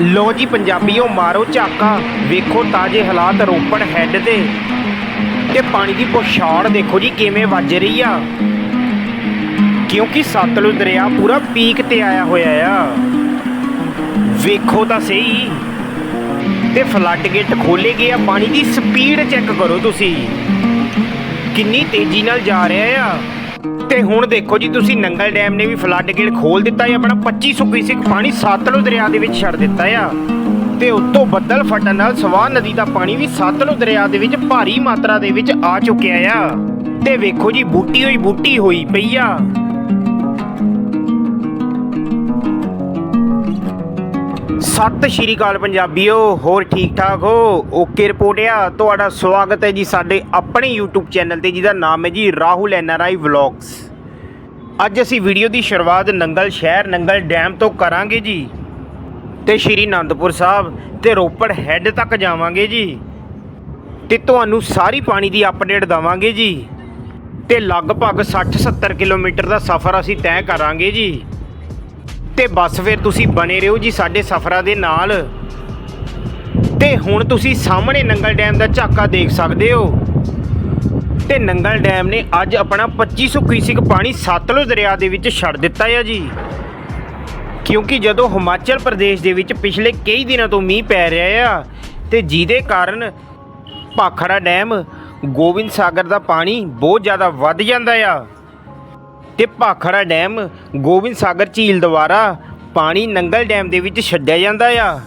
ਲੋ ਜੀ ਪੰਜਾਬੀਓ, ਮਾਰੋ ਝਾਕਾ। ਵੇਖੋ ਤਾਜੇ ਹਾਲਾਤ ਰੋਪੜ ਹੈੱਡ ਦੇ। ਤੇ ਪਾਣੀ ਦੀ ਪੋਛਾੜ ਦੇਖੋ ਜੀ, ਕਿਵੇਂ ਵੱਜ ਰਹੀ ਆ। ਕਿਉਂਕਿ ਸਤਲੁਜ ਦਰਿਆ ਪੂਰਾ ਪੀਕ ਤੇ ਆਇਆ ਹੋਇਆ ਆ। ਵੇਖੋ ਤਾਂ ਸਹੀ। ਤੇ ਫਲੱਡ ਗੇਟ ਖੋਲੇ ਗਏ ਆ। ਪਾਣੀ ਦੀ ਸਪੀਡ ਚੈੱਕ ਕਰੋ ਤੁਸੀਂ। ਕਿੰਨੀ ਤੇਜ਼ੀ ਨਾਲ ਜਾ ਰਿਹਾ ਆ। ਤੇ ਹੁਣ ਦੇਖੋ ਜੀ, ਤੁਸੀਂ ਨੰਗਲ ਡੈਮ ਨੇ ਵੀ ਫਲੱਡ ਗੇਟ ਖੋਲ ਦਿੱਤਾ ਹੈ, ਆਪਣਾ 2500 ਕਿਊਸਿਕ ਪਾਣੀ ਸਤਲੁਜ ਦਰਿਆ ਦੇ ਵਿੱਚ ਛੱਡ ਦਿੱਤਾ ਆ ਤੇ ਉੱਤੋਂ ਬੱਦਲ ਫਟਣ ਨਾਲ ਸਵਾਹ ਨਦੀ ਦਾ ਪਾਣੀ ਵੀ ਸਤਲੁਜ ਦਰਿਆ ਦੇ ਵਿੱਚ ਭਾਰੀ ਮਾਤਰਾ ਦੇ ਵਿੱਚ ਆ ਚੁੱਕਿਆ ਆ। ਤੇ ਵੇਖੋ ਜੀ, ਬੂਟੀ ਹੋਈ ਬੂਟੀ ਹੋਈ ਪਈ ਆ। ਸਤਿ ਸ਼੍ਰੀ ਅਕਾਲ ਪੰਜਾਬੀਓ, ਹੋਰ ਠੀਕ ਠਾਕ ਹੋ? ਓਕੇ ਰਿਪੋਰਟ ਆ। ਤੁਹਾਡਾ ਸਵਾਗਤ ਹੈ ਜੀ ਸਾਡੇ ਆਪਣੇ YouTube ਚੈਨਲ ਤੇ, ਜਿਹਦਾ ਨਾਮ ਹੈ ਜੀ ਰਾਹੁਲ ਐਨਆਰਆਈ ਵਲੌਗਸ। ਅੱਜ ਅਸੀਂ ਵੀਡੀਓ ਦੀ ਸ਼ੁਰੂਆਤ ਨੰਗਲ ਸ਼ਹਿਰ, ਨੰਗਲ ਡੈਮ ਤੋਂ ਕਰਾਂਗੇ ਜੀ। ਤੇ ਸ਼੍ਰੀ ਅਨੰਦਪੁਰ ਸਾਹਿਬ ਤੇ ਰੋਪੜ ਹੈੱਡ ਤੱਕ ਜਾਵਾਂਗੇ ਜੀ। ਤੇ ਤੁਹਾਨੂੰ ਸਾਰੀ ਪਾਣੀ ਦੀ ਅਪਡੇਟ ਦਵਾਂਗੇ ਜੀ। ਤੇ ਲਗਭਗ 60-70 ਕਿਲੋਮੀਟਰ ਦਾ ਸਫ਼ਰ ਅਸੀਂ ਤੈਅ ਕਰਾਂਗੇ ਜੀ। ਤੇ ਬਸ ਫਿਰ ਤੁਸੀਂ ਬਣੇ ਰਹੋ ਜੀ ਸਾਡੇ ਸਫ਼ਰਾਂ ਦੇ ਨਾਲ। ਤੇ ਹੁਣ ਤੁਸੀਂ ਸਾਹਮਣੇ ਨੰਗਲ ਡੈਮ ਦਾ ਝਾਕਾ ਦੇਖ ਸਕਦੇ ਹੋ। ਤੇ ਨੰਗਲ ਡੈਮ ਨੇ ਅੱਜ ਆਪਣਾ 2500 ਕਿਊਸਿਕ ਪਾਣੀ ਸਤਲੁਜ ਦਰਿਆ ਦੇ ਵਿੱਚ ਛੱਡ ਦਿੱਤਾ ਹੈ ਜੀ। ਕਿਉਂਕਿ ਜਦੋਂ ਹਿਮਾਚਲ ਪ੍ਰਦੇਸ਼ ਦੇ ਵਿੱਚ ਪਿਛਲੇ ਕਈ ਦਿਨਾਂ ਤੋਂ ਮੀਂਹ ਪੈ ਰਿਹਾ ਆ, ਤੇ ਜਿਹਦੇ ਕਾਰਨ ਭਾਖੜਾ ਡੈਮ, ਗੋਬਿੰਦ ਸਾਗਰ ਦਾ ਪਾਣੀ ਬਹੁਤ ਜ਼ਿਆਦਾ ਵੱਧ ਜਾਂਦਾ ਆ। ਤੇ ਭਾਖੜਾ ਡੈਮ, ਗੋਬਿੰਦ ਸਾਗਰ ਝੀਲ ਦੁਆਰਾ ਪਾਣੀ ਨੰਗਲ ਡੈਮ ਦੇ ਵਿੱਚ ਛੱਡਿਆ ਜਾਂਦਾ ਆ।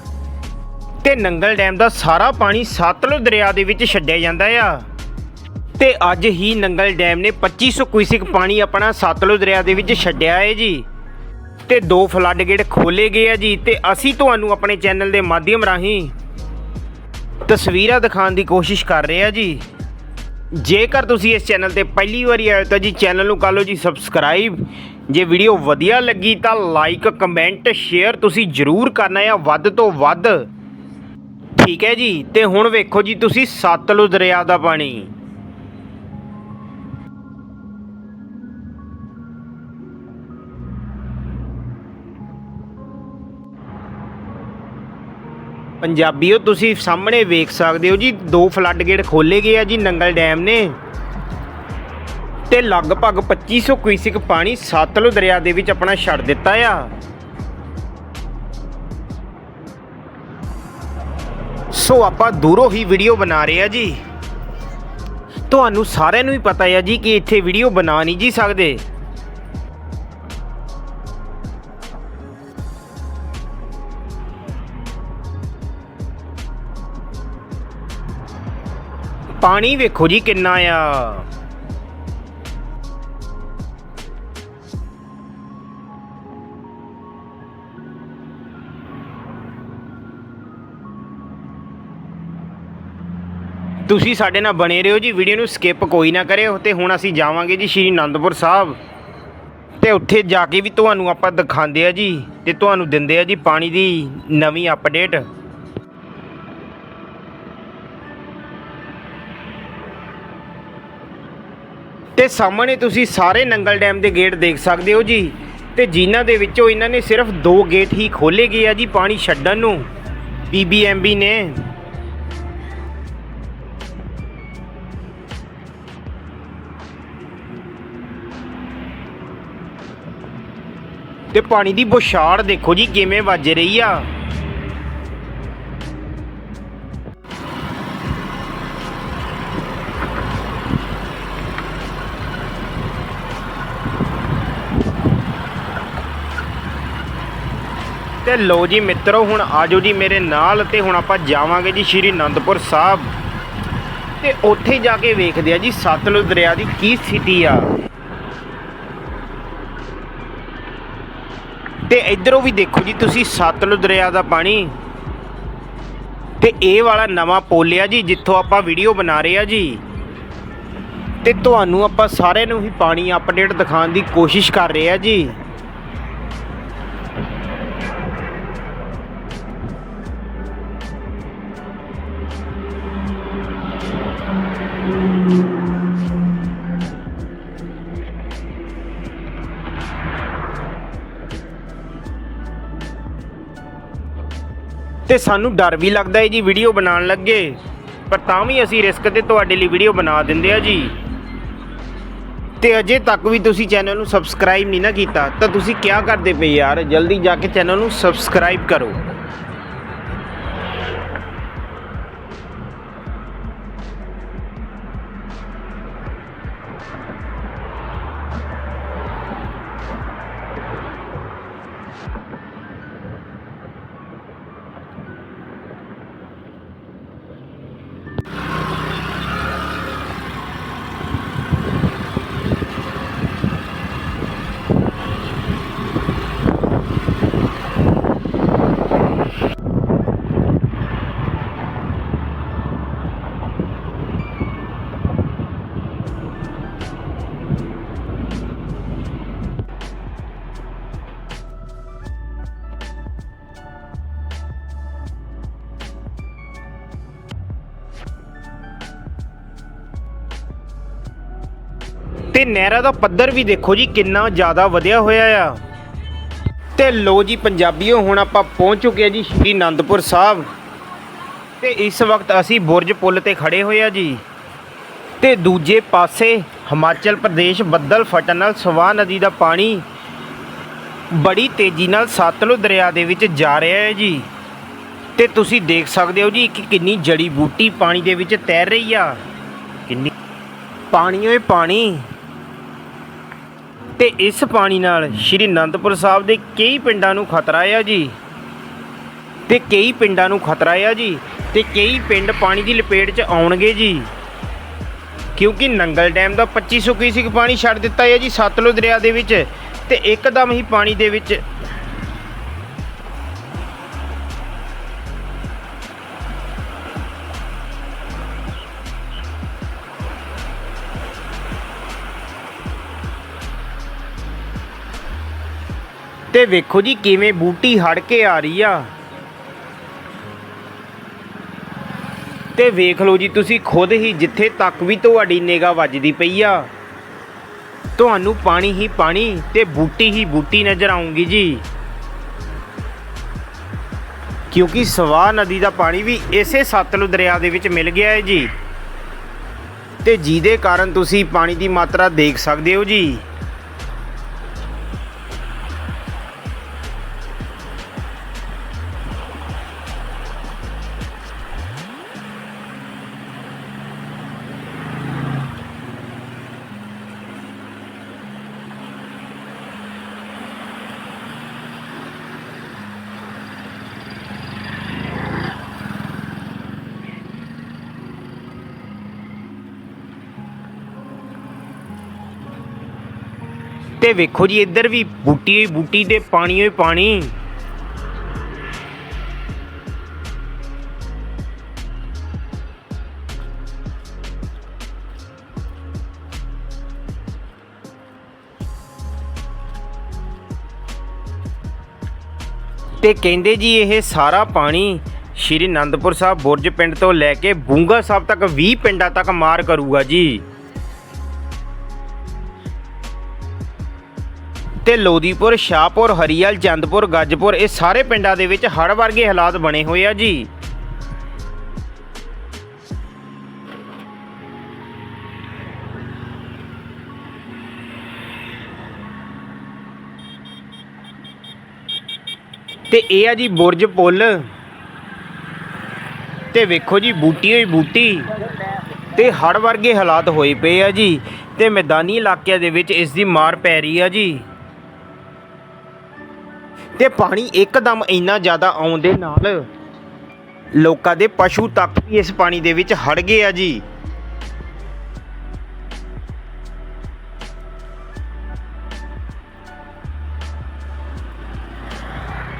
ਤੇ ਨੰਗਲ ਡੈਮ ਦਾ ਸਾਰਾ ਪਾਣੀ ਸਤਲੁਜ ਦਰਿਆ ਦੇ ਵਿੱਚ ਛੱਡਿਆ ਜਾਂਦਾ ਆ। ਤੇ ਅੱਜ ਹੀ ਨੰਗਲ ਡੈਮ ਨੇ 2500 ਕਿਊਸਿਕ ਪਾਣੀ ਆਪਣਾ ਸਤਲੁਜ ਦਰਿਆ ਦੇ ਵਿੱਚ ਛੱਡਿਆ ਹੈ ਜੀ। ਤੇ ਦੋ ਫਲੱਡ ਗੇਟ ਖੋਲੇ ਗਏ ਆ ਜੀ ਤੇ ਅਸੀਂ ਤੁਹਾਨੂੰ ਆਪਣੇ ਚੈਨਲ ਦੇ ਮਾਧਿਅਮ ਰਾਹੀਂ ਤਸਵੀਰਾਂ ਦਿਖਾਉਣ ਦੀ ਕੋਸ਼ਿਸ਼ ਕਰ ਰਹੇ ਆ ਜੀ। ਜੇਕਰ ਤੁਸੀਂ ਇਸ ਚੈਨਲ ਤੇ ਪਹਿਲੀ ਵਾਰੀ ਆਏ ਹੋ ਤਾਂ ਜੀ ਚੈਨਲ ਨੂੰ ਕਰ ਲਓ ਜੀ ਸਬਸਕ੍ਰਾਈਬ। ਜੇ ਵੀਡੀਓ ਵਧੀਆ ਲੱਗੀ ਤਾਂ ਲਾਈਕ, ਕਮੈਂਟ, ਸ਼ੇਅਰ ਤੁਸੀਂ ਜ਼ਰੂਰ ਕਰਨਾ ਹੈ ਵੱਧ ਤੋਂ ਵੱਧ। ਠੀਕ ਹੈ ਜੀ, ਤੇ ਹੁਣ ਵੇਖੋ ਜੀ ਤੁਸੀਂ ਸਤਲੁਜ ਦਰਿਆ ਦਾ ਪਾਣੀ। ਪੰਜਾਬੀਓ ਤੁਸੀਂ ਸਾਹਮਣੇ ਵੇਖ ਸਕਦੇ ਹੋ ਜੀ, ਦੋ ਫਲੱਡ ਗੇਟ ਖੋਲੇ ਗਏ ਆ ਜੀ ਨੰਗਲ ਡੈਮ ਨੇ। ਤੇ ਲਗਭਗ 2500 ਕਿਊਸਿਕ ਪਾਣੀ ਸਤਲੁਜ ਦਰਿਆ ਦੇ ਵਿੱਚ ਆਪਣਾ ਛੱਡ ਦਿੱਤਾ ਆ। ਸੋ ਆਪਾਂ ਦੂਰੋਂ ਹੀ ਵੀਡੀਓ ਬਣਾ ਰਹੇ ਆ ਜੀ। ਤੁਹਾਨੂੰ ਸਾਰਿਆਂ ਨੂੰ ਹੀ ਪਤਾ ਹੈ ਜੀ ਕਿ ਇੱਥੇ ਵੀਡੀਓ ਬਣਾ ਨਹੀਂ ਜੀ ਸਕਦੇ। ਪਾਣੀ ਵੇਖੋ ਜੀ ਕਿੰਨਾ ਆ। ਤੁਸੀਂ ਸਾਡੇ ਨਾਲ ਬਣੇ ਰਹੋ ਜੀ, ਵੀਡੀਓ ਨੂੰ ਸਕਿਪ ਕੋਈ ਨਾ ਕਰਿਓ ਤੇ ਹੁਣ ਅਸੀਂ ਜਾਵਾਂਗੇ ਜੀ ਸ਼੍ਰੀ ਅਨੰਦਪੁਰ ਸਾਹਿਬ। ਤੇ ਉੱਥੇ ਜਾ ਕੇ ਵੀ ਤੁਹਾਨੂੰ ਆਪਾਂ ਦਿਖਾਉਂਦੇ ਆ ਜੀ ਤੇ ਤੁਹਾਨੂੰ ਦਿੰਦੇ ਆ ਜੀ ਪਾਣੀ ਦੀ ਨਵੀਂ ਅਪਡੇਟ ਤੇ ਸਾਹਮਣੇ ਤੁਸੀਂ ਸਾਰੇ ਨੰਗਲ ਡੈਮ ਦੇ ਗੇਟ ਦੇਖ ਸਕਦੇ ਹੋ ਜੀ। ਤੇ ਜਿਨ੍ਹਾਂ ਦੇ ਵਿੱਚੋਂ ਇਹਨਾਂ ਨੇ ਸਿਰਫ ਦੋ ਗੇਟ ਹੀ ਖੋਲੇ ਗਏ ਆ ਜੀ ਪਾਣੀ ਛੱਡਣ ਨੂੰ। ਬੀਬੀਐਮਬੀ ਨੇ। ਤੇ ਪਾਣੀ ਦੀ ਬੁਛਾੜ ਦੇਖੋ ਜੀ ਕਿਵੇਂ ਵੱਜ ਰਹੀ ਆ। ਲੋ ਜੀ ਮਿੱਤਰੋ, ਹੁਣ ਆਜੋ ਜੀ ਮੇਰੇ ਨਾਲ ਤੇ ਹੁਣ ਆਪਾਂ ਜਾਵਾਂਗੇ ਜੀ ਸ਼੍ਰੀ ਅਨੰਦਪੁਰ ਸਾਹਿਬ। ਤੇ ਉੱਥੇ ਜਾ ਕੇ ਵੇਖਦੇ ਆ ਜੀ ਸਤਲੁਜ ਦਰਿਆ ਦੀ ਕੀ ਸਥਿਤੀ ਆ। ਤੇ ਇਧਰੋਂ ਵੀ ਦੇਖੋ ਜੀ ਤੁਸੀਂ ਸਤਲੁਜ ਦਰਿਆ ਦਾ ਪਾਣੀ। ਤੇ ਇਹ ਵਾਲਾ ਨਵਾਂ ਪੋਲਿਆ ਜੀ, ਜਿੱਥੋਂ ਆਪਾਂ ਵੀਡੀਓ ਬਣਾ ਰਹੇ ਆ ਜੀ। ਤੇ ਤੁਹਾਨੂੰ ਆਪਾਂ ਸਾਰਿਆਂ ਨੂੰ ਹੀ ਪਾਣੀ ਅਪਡੇਟ ਦਿਖਾਉਣ ਦੀ ਕੋਸ਼ਿਸ਼ ਕਰ ਰਹੇ ਆ ਜੀ। ਤੇ ਸਾਨੂੰ ਡਰ ਵੀ ਲੱਗਦਾ ਹੈ ਜੀ ਵੀਡੀਓ ਬਣਾਉਣ ਲੱਗੇ। ਪਰ ਤਾਂ ਵੀ ਅਸੀਂ ਰਿਸਕ ਤੇ ਤੁਹਾਡੇ ਲਈ ਵੀਡੀਓ ਬਣਾ ਦਿੰਦੇ ਆ ਜੀ। ਤੇ ਅਜੇ ਤੱਕ ਵੀ ਤੁਸੀਂ ਚੈਨਲ ਨੂੰ ਸਬਸਕ੍ਰਾਈਬ ਨਹੀਂ ਨਾ ਕੀਤਾ, ਤਾਂ ਤੁਸੀਂ ਕੀ ਕਰਦੇ ਪਏ ਯਾਰ? ਜਲਦੀ ਜਾ ਕੇ ਚੈਨਲ ਨੂੰ ਸਬਸਕ੍ਰਾਈਬ ਕਰੋ। ਤੇ ਨਹਿਰਾਂ ਦਾ ਪੱਧਰ ਵੀ ਦੇਖੋ ਜੀ ਕਿੰਨਾ ਜ਼ਿਆਦਾ ਵਧਿਆ ਹੋਇਆ ਆ। ਤੇ ਲੋ ਜੀ ਪੰਜਾਬੀਓ, ਹੁਣ ਆਪਾਂ ਪਹੁੰਚ ਚੁੱਕੇ ਆ ਜੀ ਸ਼੍ਰੀ ਅਨੰਦਪੁਰ ਸਾਹਿਬ। ਤੇ ਇਸ ਵਕਤ ਅਸੀਂ ਬੁਰਜ ਪੁਲ ਤੇ ਖੜੇ ਹੋਏ ਆ ਜੀ। ਤੇ ਦੂਜੇ ਪਾਸੇ ਹਿਮਾਚਲ ਪ੍ਰਦੇਸ਼ ਬੱਦਲ ਫਟਣ ਨਾਲ ਸਵਾਹ ਨਦੀ ਦਾ ਪਾਣੀ ਬੜੀ ਤੇਜ਼ੀ ਨਾਲ ਸਤਲੁਜ ਦਰਿਆ ਦੇ ਵਿੱਚ ਜਾ ਰਿਹਾ ਹੈ ਜੀ। ਤੇ ਤੁਸੀਂ ਦੇਖ ਸਕਦੇ ਹੋ ਜੀ ਕਿ ਕਿੰਨੀ ਜੜੀ ਬੂਟੀ ਪਾਣੀ ਦੇ ਵਿੱਚ ਤੈਰ ਰਹੀ ਆ। ਕਿੰਨੀ ਪਾਣੀ ਓਏ ਪਾਣੀ। ਤੇ ਇਸ ਪਾਣੀ ਨਾਲ ਸ਼੍ਰੀ ਅਨੰਦਪੁਰ ਸਾਹਿਬ ਦੇ ਕਈ ਪਿੰਡਾਂ ਨੂੰ ਖਤਰਾ ਆ ਜੀ। ਤੇ ਕਈ ਪਿੰਡਾਂ ਨੂੰ ਖਤਰਾ ਆ ਜੀ ਤੇ ਕਈ ਪਿੰਡ ਪਾਣੀ ਦੀ ਲਪੇਟ 'ਚ ਆਉਣਗੇ ਜੀ। ਕਿਉਂਕਿ ਨੰਗਲ ਡੈਮ ਦਾ 2500 ਕਿਊਸਿਕ ਪਾਣੀ ਛੱਡ ਦਿੱਤਾ ਹੈ ਜੀ ਸਤਲੁਜ ਦਰਿਆ ਦੇ ਵਿੱਚ ਤੇ ਇੱਕਦਮ ਹੀ ਪਾਣੀ ਦੇ ਵਿੱਚ ਤੇ ਵੇਖੋ ਜੀ ਕਿਵੇਂ ਬੂਟੀ ਹੜ ਕੇ ਆ ਰਹੀ ਆ। ਤੇ ਵੇਖ ਲਓ ਜੀ, ਤੁਸੀਂ ਖੁਦ ਹੀ ਜਿੱਥੇ ਤੱਕ ਵੀ ਤੁਹਾਡੀ ਨਿਗਾਹ ਵੱਜਦੀ ਪਈ ਆ, ਤੁਹਾਨੂੰ ਪਾਣੀ ਹੀ ਪਾਣੀ ਤੇ ਬੂਟੀ ਹੀ ਬੂਟੀ ਨਜ਼ਰ ਆਉਂਗੀ ਜੀ। ਕਿਉਂਕਿ ਸਵਾਹ ਨਦੀ ਦਾ ਪਾਣੀ ਵੀ ਇਸੇ ਸਤਲੁਜ ਦਰਿਆ ਦੇ ਵਿੱਚ ਮਿਲ ਗਿਆ ਹੈ ਜੀ। ਤੇ ਜਿਹਦੇ ਕਾਰਨ ਤੁਸੀਂ ਪਾਣੀ ਦੀ ਮਾਤਰਾ ਦੇਖ ਸਕਦੇ ਹੋ ਜੀ। ਤੇ ਵੇਖੋ ਜੀ, ਇੱਧਰ ਵੀ ਬੂਟੀ ਹੋਈ, ਬੂਟੀ ਤੇ ਪਾਣੀ ਹੋਈ, ਪਾਣੀ। ਤੇ ਕਹਿੰਦੇ ਜੀ, ਇਹ ਸਾਰਾ ਪਾਣੀ ਸ਼੍ਰੀ ਅਨੰਦਪੁਰ ਸਾਹਿਬ ਬੁਰਜ ਪਿੰਡ ਤੋਂ ਲੈ ਕੇ ਬੂੰਗਾ ਸਾਹਿਬ ਤੱਕ 20 ਪਿੰਡਾਂ ਤੱਕ ਮਾਰ ਕਰੂਗਾ ਜੀ। ਤੇ ਲੋਦੀਪੁਰ, ਸ਼ਾਹਪੁਰ ਹਰੀਅਲ ਚੰਦਪੁਰ, ਗੱਜਪੁਰ ਇਹ ਸਾਰੇ ਪਿੰਡਾਂ ਦੇ ਵਿੱਚ ਹੜ੍ਹ ਵਰਗੇ ਹਾਲਾਤ ਬਣੇ ਹੋਏ ਆ ਜੀ। ਤੇ ਇਹ ਆ ਜੀ ਬੁਰਜ ਪੁੱਲ। ਤੇ ਵੇਖੋ ਜੀ ਬੂਟੀ ਹੋਈ ਬੂਟੀ। ਤੇ ਹੜ ਵਰਗੇ ਹਾਲਾਤ ਹੋਏ ਪਏ ਆ ਜੀ। ਤੇ ਮੈਦਾਨੀ ਇਲਾਕਿਆਂ ਦੇ ਵਿੱਚ ਇਸ ਦੀ ਮਾਰ ਪੈ ਰਹੀ ਆ ਜੀ। ਤੇ ਪਾਣੀ ਇੱਕਦਮ ਇੰਨਾ ਜ਼ਿਆਦਾ ਆਉਣ ਦੇ ਨਾਲ ਲੋਕਾਂ ਦੇ ਪਸ਼ੂ ਤੱਕ ਵੀ ਇਸ ਪਾਣੀ ਦੇ ਵਿੱਚ ਹੜ ਗਏ ਆ ਜੀ।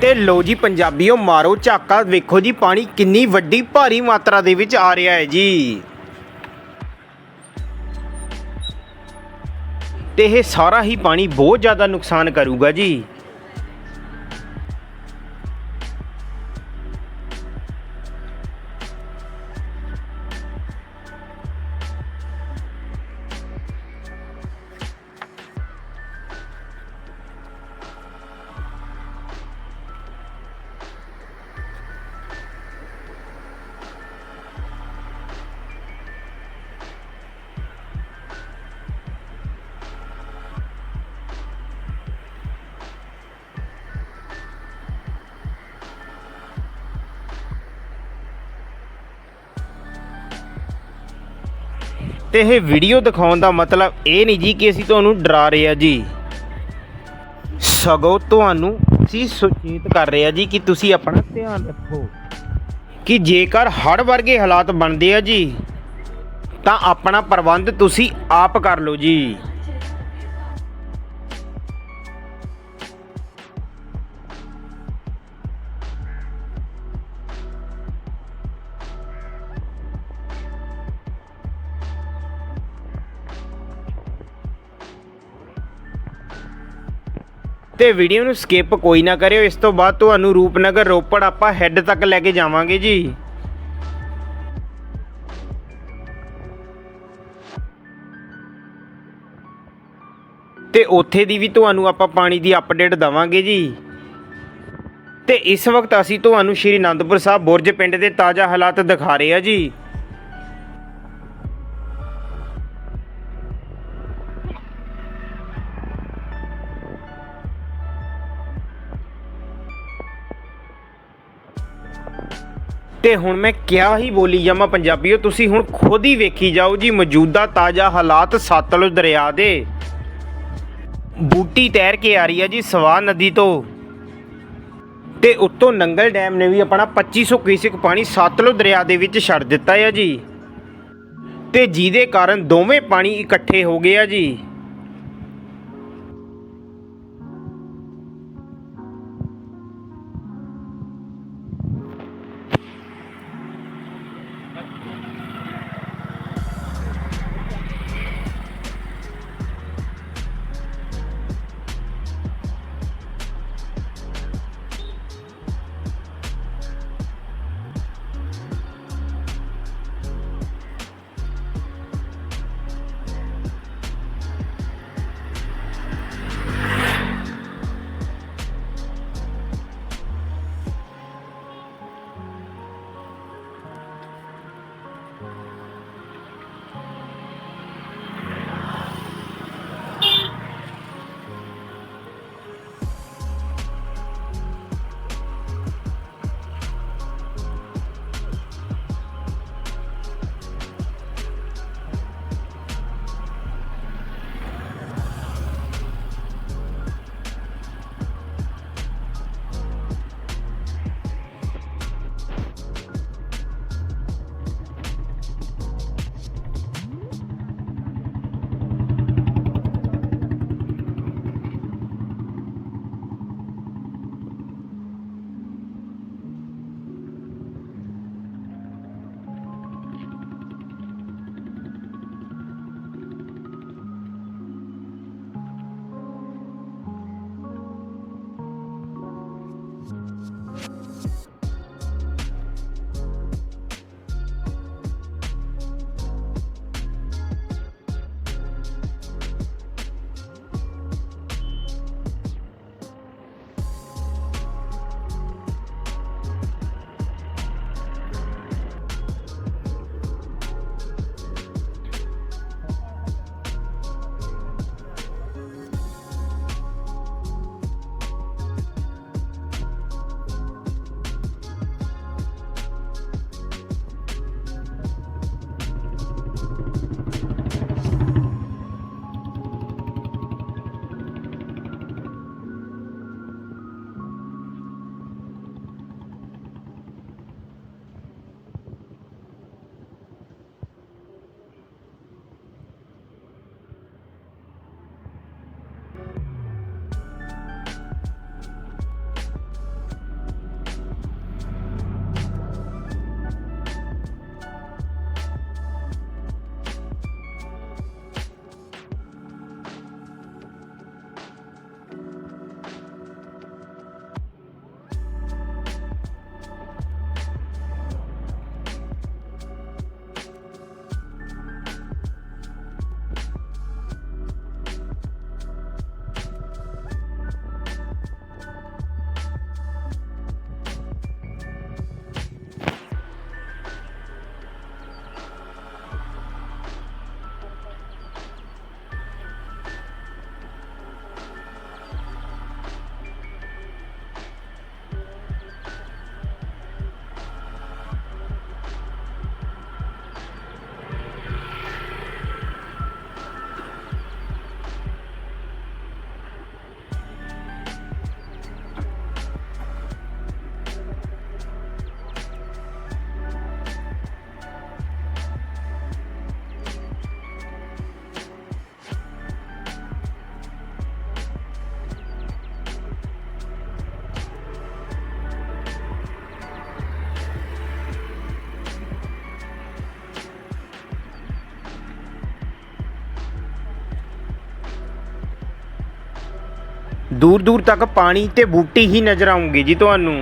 ਤੇ ਲੋ ਜੀ ਪੰਜਾਬੀਓ, ਮਾਰੋ ਝਾਕਾ, ਵੇਖੋ ਜੀ ਪਾਣੀ ਕਿੰਨੀ ਵੱਡੀ ਭਾਰੀ ਮਾਤਰਾ ਦੇ ਵਿੱਚ ਆ ਰਿਹਾ ਹੈ ਜੀ। ਤੇ ਇਹ ਸਾਰਾ ਹੀ ਪਾਣੀ ਬਹੁਤ ਜ਼ਿਆਦਾ ਨੁਕਸਾਨ ਕਰੂਗਾ ਜੀ। ਤੇ ਇਹ ਵੀਡੀਓ ਦਿਖਾਉਣ ਦਾ ਮਤਲਬ ਇਹ ਨਹੀਂ ਜੀ ਕਿ ਅਸੀਂ ਤੁਹਾਨੂੰ ਡਰਾ ਰਹੇ ਆ ਜੀ। ਸਗੋਂ ਤੁਹਾਨੂੰ ਅਸੀਂ ਸੁਚੇਤ ਕਰ ਰਹੇ ਆ ਜੀ ਕਿ ਤੁਸੀਂ ਆਪਣਾ ਧਿਆਨ ਰੱਖੋ ਕਿ ਜੇਕਰ ਹੜ੍ਹ ਵਰਗੇ ਹਾਲਾਤ ਬਣਦੇ ਆ ਜੀ, ਤਾਂ ਆਪਣਾ ਪ੍ਰਬੰਧ ਤੁਸੀਂ ਆਪ ਕਰ ਲਓ ਜੀ। ਤੇ ਵੀਡੀਓ ਨੂੰ ਸਕਿਪ ਕੋਈ ਨਾ ਕਰਿਓ। ਇਸ ਤੋਂ ਬਾਅਦ ਤੁਹਾਨੂੰ ਰੂਪਨਗਰ ਰੋਪੜ ਆਪਾਂ ਹੈੱਡ ਤੱਕ ਲੈ ਕੇ ਜਾਵਾਂਗੇ ਜੀ। ਤੇ ਉੱਥੇ ਦੀ ਵੀ ਤੁਹਾਨੂੰ ਆਪਾਂ ਪਾਣੀ ਦੀ ਅਪਡੇਟ ਦਵਾਂਗੇ ਜੀ। ਤੇ ਇਸ ਵਕਤ ਅਸੀਂ ਤੁਹਾਨੂੰ ਸ਼੍ਰੀ ਅਨੰਦਪੁਰ ਸਾਹਿਬ ਬੁਰਜ ਪਿੰਡ ਦੇ ਤਾਜ਼ਾ ਹਾਲਾਤ ਦਿਖਾ ਰਹੇ ਆ ਜੀ। ਤੇ ਹੁਣ ਮੈਂ ਕਿਹਾ ਹੀ ਬੋਲੀ ਜਾਵਾਂ ਪੰਜਾਬੀਓ, ਤੁਸੀਂ ਹੁਣ ਖੁਦ ਹੀ ਵੇਖੀ ਜਾਓ ਜੀ, ਮੌਜੂਦਾ ਤਾਜ਼ਾ ਹਾਲਾਤ ਸਤਲੁਜ ਦਰਿਆ ਦੇ। ਬੂਟੀ ਤੈਰ ਕੇ ਆ ਰਹੀ ਹੈ ਜੀ, ਸਵਾ ਨਦੀ ਤੋਂ। ਤੇ ਉੱਤੋਂ ਨੰਗਲ ਡੈਮ ਨੇ ਵੀ ਆਪਣਾ 2500 ਕਿਊਸਿਕ ਪਾਣੀ ਸਤਲੁਜ ਦਰਿਆ ਦੇ ਵਿੱਚ ਛੱਡ ਦਿੱਤਾ ਹੈ ਜੀ। ਤੇ ਜਿਹਦੇ ਕਾਰਨ ਦੋਵੇਂ ਪਾਣੀ ਇਕੱਠੇ ਹੋ ਗਏ ਆ ਜੀ। ਦੂਰ ਦੂਰ ਤੱਕ ਪਾਣੀ ਤੇ ਬੂਟੀ ਹੀ ਨਜ਼ਰ ਆਉਂਗੇ ਜੀ ਤੁਹਾਨੂੰ।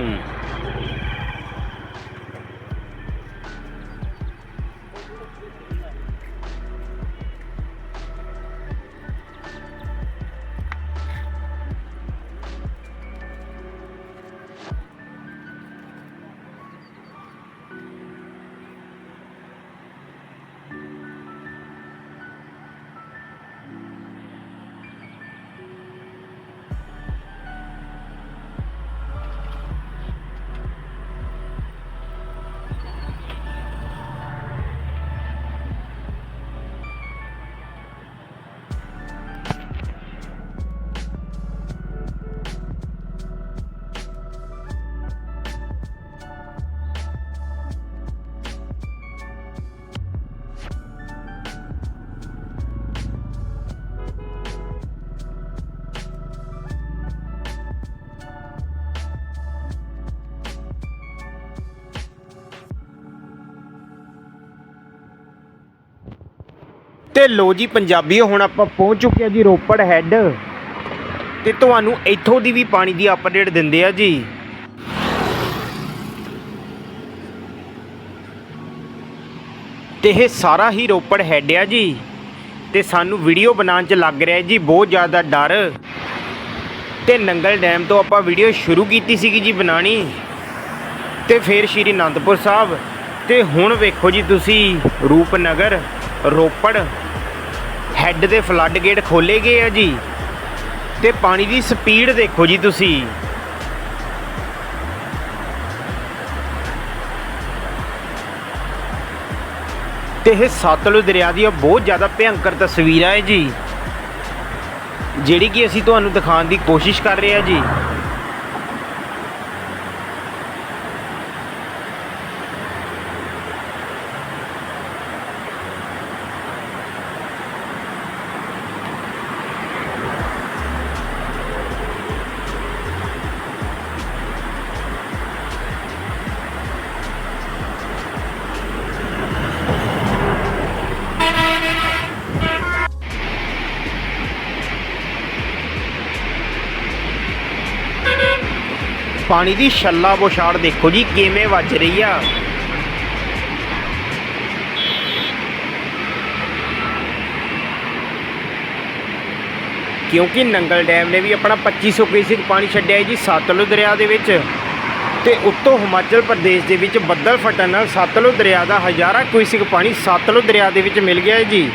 ਤੇ ਲੋ ਜੀ ਪੰਜਾਬੀ, ਹੁਣ ਆਪਾਂ ਪਹੁੰਚ ਚੁੱਕੇ ਆ ਜੀ ਰੋਪੜ ਹੈੱਡ ਤੇ ਤੁਹਾਨੂੰ ਇੱਥੋਂ ਦੀ ਵੀ ਪਾਣੀ ਦੀ ਅਪਡੇਟ ਦਿੰਦੇ ਆ ਜੀ। ਤੇ ਇਹ ਸਾਰਾ ਹੀ ਰੋਪੜ ਹੈੱਡ ਆ ਜੀ। ਤੇ ਸਾਨੂੰ ਵੀਡੀਓ ਬਣਾਉਣ 'ਚ ਲੱਗ ਰਿਹਾ ਜੀ, ਬਹੁਤ ਜ਼ਿਆਦਾ ਡਰ। ਤੇ ਨੰਗਲ ਡੈਮ ਤੋਂ ਆਪਾਂ ਵੀਡੀਓ ਸ਼ੁਰੂ ਕੀਤੀ ਸੀਗੀ ਜੀ ਬਣਾਣੀ ਤੇ ਫਿਰ ਸ਼੍ਰੀ ਅਨੰਦਪੁਰ ਸਾਹਿਬ। ਤੇ ਹੁਣ ਵੇਖੋ ਜੀ ਤੁਸੀਂ ਰੂਪਨਗਰ, ਰੋਪੜ ਹੈੱਡ ਦੇ ਫਲੱਡ ਗੇਟ ਖੋਲੇ ਗਏ ਆ ਜੀ। ਤੇ ਪਾਣੀ ਦੀ ਸਪੀਡ ਦੇਖੋ ਜੀ ਤੁਸੀਂ। ਤੇ ਇਹ ਸਤਲੁਜ ਦਰਿਆ ਦੀ ਬਹੁਤ ਜ਼ਿਆਦਾ ਭਿਅੰਕਰ ਤਸਵੀਰ ਹੈ ਜੀ। ਜਿਹੜੀ ਕਿ ਅਸੀਂ ਤੁਹਾਨੂੰ ਦਿਖਾਉਣ ਦੀ ਕੋਸ਼ਿਸ਼ ਕਰ ਰਹੇ ਹਾਂ ਜੀ। ਪਾਣੀ ਦੀ ਛੱਲਾ ਬੁਛਾੜ ਦੇਖੋ ਜੀ, ਕਿਵੇਂ ਵੱਜ ਰਹੀ ਆ। ਕਿਉਂਕਿ ਨੰਗਲ ਡੈਮ ਨੇ ਵੀ ਆਪਣਾ 2500 ਕਿਊਸਿਕ ਪਾਣੀ ਛੱਡਿਆ ਜੀ, ਸਤਲੁਜ ਦਰਿਆ ਦੇ ਵਿੱਚ। ਤੇ ਉੱਤੋਂ ਹਿਮਾਚਲ ਪ੍ਰਦੇਸ਼ ਦੇ ਵਿੱਚ ਬੱਦਲ ਫਟਣ ਨਾਲ ਸਤਲੁਜ ਦਰਿਆ ਦਾ ਹਜ਼ਾਰਾਂ ਕਿਊਸਿਕ ਪਾਣੀ ਸਤਲੁਜ ਦਰਿਆ ਦੇ ਵਿੱਚ ਮਿਲ ਗਿਆ ਹੈ ਜੀ।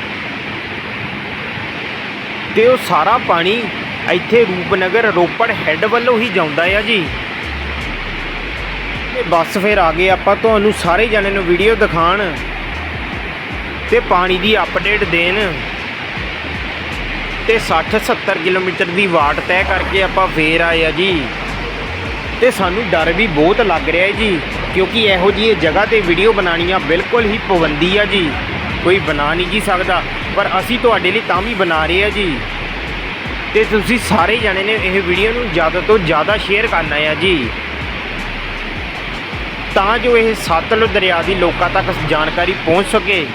ਤੇ ਉਹ ਸਾਰਾ ਪਾਣੀ ਇੱਥੇ ਰੂਪਨਗਰ ਰੋਪੜ ਹੈੱਡ ਵੱਲੋਂ ਹੀ ਜਾਂਦਾ ਆ ਜੀ। ਤੇ ਬੱਸ ਫਿਰ ਆ ਗਏ ਆਪਾਂ ਤੁਹਾਨੂੰ ਸਾਰੇ ਜਣੇ ਨੂੰ ਵੀਡੀਓ ਦਿਖਾਣ ਤੇ ਪਾਣੀ ਦੀ ਅਪਡੇਟ ਦੇਣ ਤੇ 60 70 ਕਿਲੋਮੀਟਰ ਦੀ ਵਾਟ ਤੈਅ ਕਰਕੇ ਆਪਾਂ ਫੇਰ ਆਏ ਆ ਜੀ। ਤੇ ਸਾਨੂੰ ਡਰ ਵੀ ਬਹੁਤ ਲੱਗ ਰਿਹਾ ਹੈ ਜੀ, ਕਿਉਂਕਿ ਇਹੋ ਜਿਹੀ ਜਗ੍ਹਾ ਤੇ ਵੀਡੀਓ ਬਣਾਉਣੀਆਂ ਬਿਲਕੁਲ ਹੀ ਪਾਬੰਦੀ ਆ ਜੀ। ਕੋਈ ਬਣਾ ਨਹੀਂ ਜੀ ਸਕਦਾ, ਪਰ ਅਸੀਂ ਤੁਹਾਡੇ ਲਈ ਤਾਂ ਵੀ ਬਣਾ ਰਹੇ ਆ ਜੀ। ਤੇ ਤੁਸੀਂ ਸਾਰੇ ਜਣੇ ਨੇ ਇਹ ਵੀਡੀਓ ਨੂੰ ਜ਼ਿਆਦਾ ਤੋਂ ਜ਼ਿਆਦਾ ਸ਼ੇਅਰ ਕਰਨਾ ਹੈ ਜੀ। ਤਾਂ ਜੋ ਇਹ ਸਤਲੁਜ ਦਰਿਆ ਦੀ ਲੋਕਾਂ ਤੱਕ ਜਾਣਕਾਰੀ ਪਹੁੰਚ ਸਕੇ।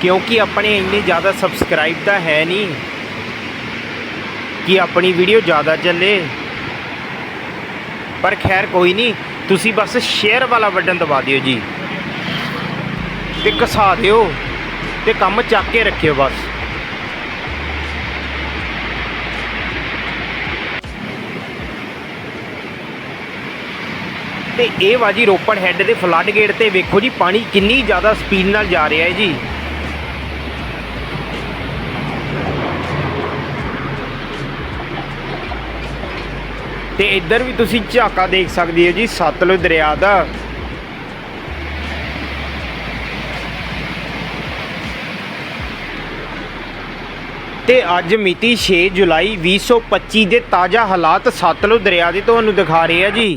ਕਿਉਂਕਿ ਆਪਣੇ ਇੰਨੇ ਜ਼ਿਆਦਾ ਸਬਸਕ੍ਰਾਈਬ ਤਾਂ ਹੈ ਨਹੀਂ ਕਿ ਆਪਣੀ ਵੀਡੀਓ ਜ਼ਿਆਦਾ ਚੱਲੇ। ਪਰ ਖੈਰ ਕੋਈ ਨਹੀਂ, ਤੁਸੀਂ ਬਸ ਸ਼ੇਅਰ ਵਾਲਾ ਬਟਨ ਦਬਾ ਦਿਓ ਜੀ। ਤੇ ਘਸਾ ਦਿਓ ਤੇ ਕੰਮ ਚੱਕ ਕੇ ਰੱਖਿਓ ਬਸ। ਤੇ ਇਹ ਵਾਜੀ ਰੋਪੜ ਹੈੱਡ ਦੇ ਫਲੱਡ ਗੇਟ ਤੇ ਵੇਖੋ ਜੀ, ਪਾਣੀ ਕਿੰਨੀ ਜ਼ਿਆਦਾ ਸਪੀਡ ਨਾਲ ਜਾ ਰਿਹਾ ਹੈ ਜੀ। ਤੇ ਇੱਧਰ ਵੀ ਤੁਸੀਂ ਝਾਕਾ ਦੇਖ ਸਕਦੇ ਹੋ ਜੀ, ਸਤਲੁਜ ਦਰਿਆ ਦਾ। ਤੇ ਅੱਜ ਮਿਤੀ 6 ਜੁਲਾਈ 2025 ਦੇ ਤਾਜ਼ਾ ਹਾਲਾਤ ਸਤਲੁਜ ਦਰਿਆ ਦੇ ਤੁਹਾਨੂੰ ਦਿਖਾ ਰਹੇ ਆ ਜੀ।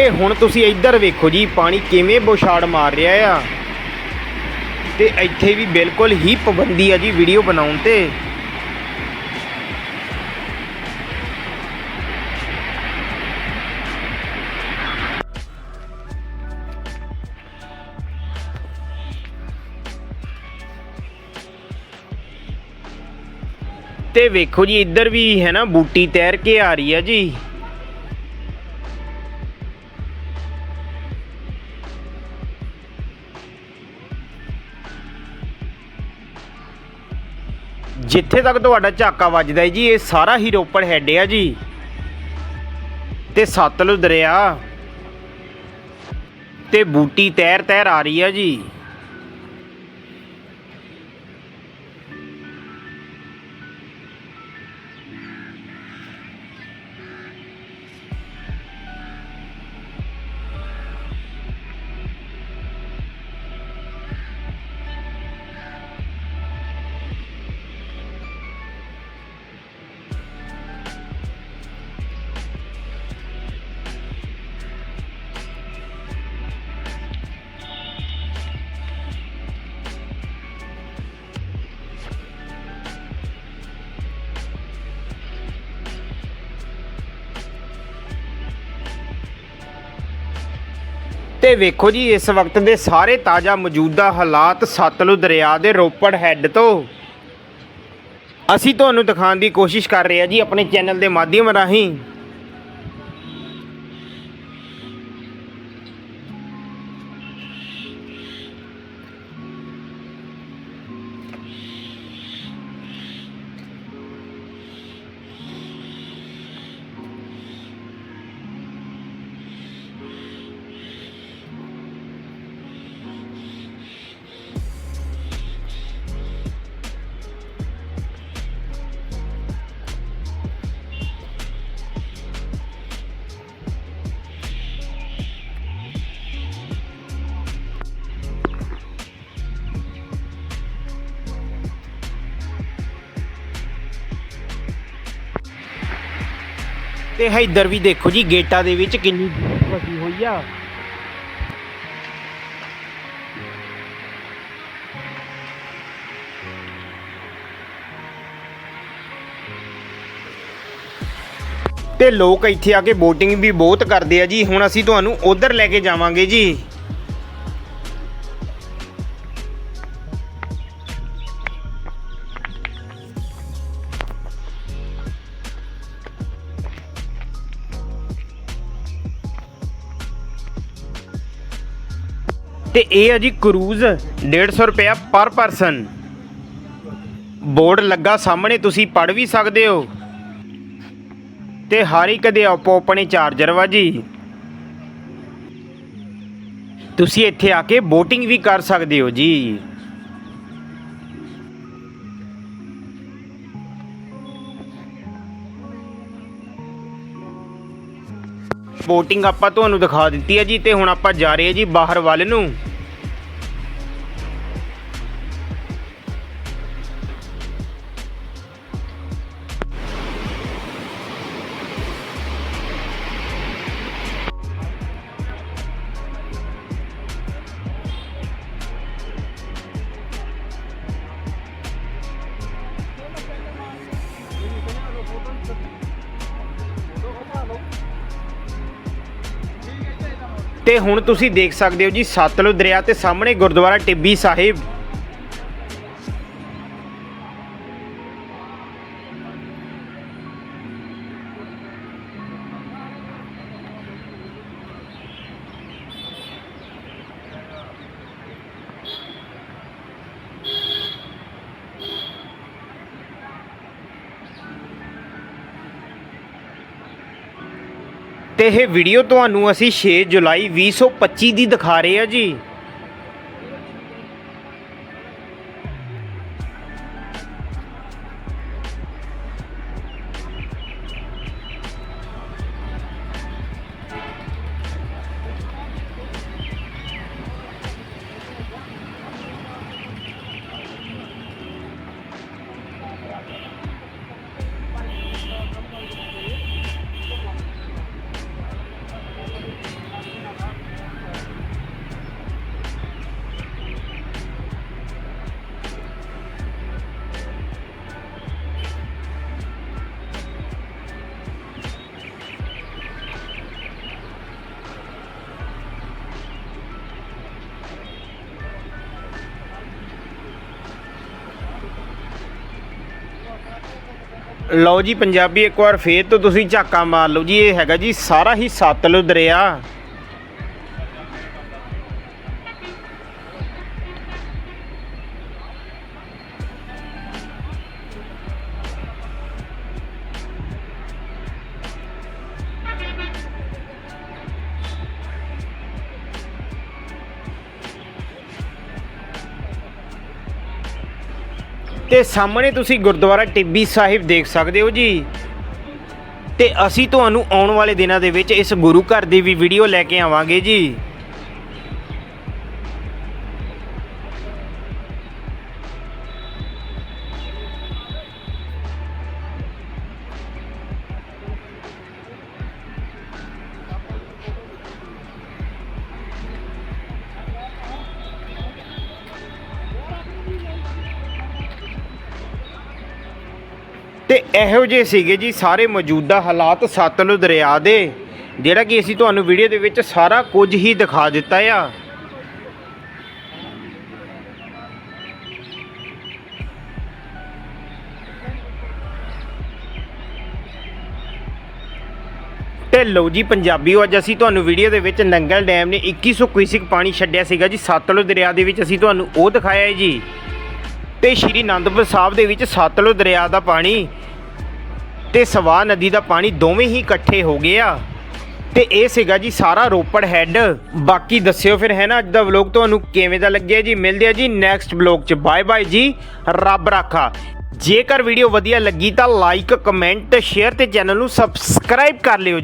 ਤੇ ਹੁਣ ਤੁਸੀਂ ਇੱਧਰ ਵੇਖੋ ਜੀ, ਪਾਣੀ ਕਿਵੇਂ ਬੋਛਾੜ ਮਾਰ ਰਿਹਾ ਆ। ਤੇ ਇੱਥੇ ਵੀ ਬਿਲਕੁਲ ਹੀ ਪਾਬੰਦੀ ਆ ਜੀ ਵੀਡੀਓ ਬਣਾਉਣ ਤੇ। ਤੇ ਵੇਖੋ ਜੀ, ਇੱਧਰ ਵੀ ਹੈ ਨਾ, ਬੂਟੀ ਤੈਰ ਕੇ ਆ ਰਹੀ ਆ ਜੀ। ਜਿੱਥੇ ਤੱਕ ਤੁਹਾਡਾ ਝਾਕਾ ਵੱਜਦਾ ਹੈ ਜੀ, ਇਹ ਸਾਰਾ ਹੀ ਰੋਪੜ ਹੈਡ ਆ ਜੀ। ਤੇ ਸਤਲੁਜ ਦਰਿਆ। ਤੇ ਬੂਟੀ ਤੈਰ ਤੈਰ ਆ ਰਹੀ ਆ ਜੀ। ਤੇ ਵੇਖੋ ਜੀ, ਇਸ ਵਕਤ ਦੇ ਸਾਰੇ ਤਾਜ਼ਾ ਮੌਜੂਦਾ ਹਾਲਾਤ ਸਤਲੁਜ ਦਰਿਆ ਦੇ ਰੋਪੜ ਹੈੱਡ ਤੋਂ। ਅਸੀਂ ਤੁਹਾਨੂੰ ਦਿਖਾਉਣ ਦੀ ਕੋਸ਼ਿਸ਼ ਕਰ ਰਹੇ ਹਾਂ ਜੀ, ਆਪਣੇ ਚੈਨਲ ਦੇ ਮਾਧਿਅਮ ਰਾਹੀਂ। ਤੇ ਇੱਧਰ ਵੀ ਦੇਖੋ ਜੀ, ਗੇਟਾਂ ਦੇ ਵਿੱਚ ਕਿੰਨੀ ਵਸੀ ਹੋਈ ਆ। ਤੇ ਲੋਕ ਇੱਥੇ ਆ ਕੇ ਬੋਟਿੰਗ ਵੀ ਬਹੁਤ ਕਰਦੇ ਆ ਜੀ। ਹੁਣ ਅਸੀਂ ਤੁਹਾਨੂੰ ਉਧਰ ਲੈ ਕੇ ਜਾਵਾਂਗੇ ਜੀ। ਤੇ ਇਹ ਆ ਜੀ ਕਰੂਜ਼ 150 ਰੁਪਿਆ ਪਰ ਪਰਸਨ। ਬੋਰਡ ਲੱਗਾ ਸਾਹਮਣੇ, ਤੁਸੀਂ ਪੜ ਵੀ ਸਕਦੇ ਹੋ। ਤੇ ਹਰ ਇੱਕ ਦੇ ਆਪੋ ਆਪਣੇ ਚਾਰਜਰ ਵਾ ਜੀ। ਤੁਸੀਂ ਇੱਥੇ ਆ ਕੇ ਬੋਟਿੰਗ ਵੀ ਕਰ ਸਕਦੇ ਹੋ ਜੀ। ਬੋਟਿੰਗ ਆਪਾਂ ਤੁਹਾਨੂੰ ਦਿਖਾ ਦਿੱਤੀ ਹੈ ਜੀ ਤੇ ਹੁਣ ਆਪਾਂ ਜਾ ਰਹੇ ਹਾਂ ਜੀ ਬਾਹਰ ਵੱਲ ਨੂੰ। ਤੇ ਹੁਣ ਤੁਸੀਂ ਦੇਖ ਸਕਦੇ ਹੋ ਜੀ ਸਤਲੁਜ ਦਰਿਆ ਤੇ ਸਾਹਮਣੇ ਗੁਰਦੁਆਰਾ ਟਿੱਬੀ ਸਾਹਿਬ। ਇਹ ਵੀਡੀਓ ਤੁਹਾਨੂੰ ਅਸੀਂ 6 ਜੁਲਾਈ 2025 ਦੀ ਦਿਖਾ ਰਹੇ ਹਾਂ ਜੀ। ਲਓ ਜੀ, ਪੰਜਾਬੀ ਇੱਕ ਵਾਰ ਫੇਰ ਤੋਂ ਤੁਸੀਂ ਝਾਕਾ ਮਾਰ ਲਓ ਜੀ। ਇਹ ਹੈਗਾ ਜੀ, ਸਾਰਾ ਹੀ ਸਤਲੁਜ ਦਰਿਆ। ਤੇ ਸਾਹਮਣੇ ਤੁਸੀਂ ਗੁਰਦੁਆਰਾ ਟਿੱਬੀ ਸਾਹਿਬ ਦੇਖ ਸਕਦੇ ਹੋ ਜੀ। ਤੇ ਅਸੀਂ ਤੁਹਾਨੂੰ ਆਉਣ ਵਾਲੇ ਦਿਨਾਂ ਦੇ ਵਿੱਚ ਇਸ ਗੁਰੂ ਘਰ ਦੀ ਵੀ ਵੀਡੀਓ ਲੈ ਕੇ ਆਵਾਂਗੇ ਜੀ। ਤੇ ਇਹੋ ਜਿਹੇ ਸੀਗੇ ਜੀ ਸਾਰੇ ਮੌਜੂਦਾ ਹਾਲਾਤ ਸਤਲੁਜ ਦਰਿਆ ਦੇ, ਜਿਹੜਾ ਕਿ ਅਸੀਂ ਤੁਹਾਨੂੰ ਵੀਡੀਓ ਦੇ ਵਿੱਚ ਸਾਰਾ ਕੁਝ ਹੀ ਦਿਖਾ ਦਿੱਤਾ ਆ। ਤੇ ਲਓ ਜੀ ਪੰਜਾਬੀਓ, ਅੱਜ ਅਸੀਂ ਤੁਹਾਨੂੰ ਵੀਡੀਓ ਦੇ ਵਿੱਚ ਨੰਗਲ ਡੈਮ ਨੇ 2100 ਕਿਊਸਿਕ ਪਾਣੀ ਛੱਡਿਆ ਸੀਗਾ ਜੀ। ਸਤਲੁਜ ਦਰਿਆ ਦੇ ਵਿੱਚ ਅਸੀਂ ਤੁਹਾਨੂੰ ਉਹ ਦਿਖਾਇਆ ਹੈ ਜੀ। ਤੇ ਸ਼੍ਰੀ ਅਨੰਦਪੁਰ ਸਾਹਿਬ ਦੇ ਵਿੱਚ ਸਤਲੁਜ ਦਰਿਆ ਦਾ ਪਾਣੀ ਤੇ ਸਵਾ ਨਦੀ ਦਾ ਪਾਣੀ ਦੋਵੇਂ ਹੀ ਇਕੱਠੇ ਹੋ ਗਏ ਆ। ਤੇ ਇਹ ਸੀਗਾ ਜੀ ਸਾਰਾ ਰੋਪੜ ਹੈੱਡ। ਬਾਕੀ ਦੱਸਿਓ ਫਿਰ ਹੈ ਨਾ ਅੱਜ ਦਾ ਵਲੌਗ ਤੁਹਾਨੂੰ ਕਿਵੇਂ ਦਾ ਲੱਗਿਆ ਜੀ? ਮਿਲਦੇ ਆ ਜੀ ਨੈਕਸਟ ਵਲੌਗ 'ਚ। ਬਾਏ ਬਾਏ ਜੀ। ਰੱਬ ਰਾਖਾ। ਜੇਕਰ ਵੀਡੀਓ ਵਧੀਆ ਲੱਗੀ ਤਾਂ ਲਾਈਕ ਕਮੈਂਟ ਸ਼ੇਅਰ ਤੇ ਚੈਨਲ ਨੂੰ ਸਬਸਕ੍ਰਾਈਬ ਕਰ ਲਿਓ ਜੀ।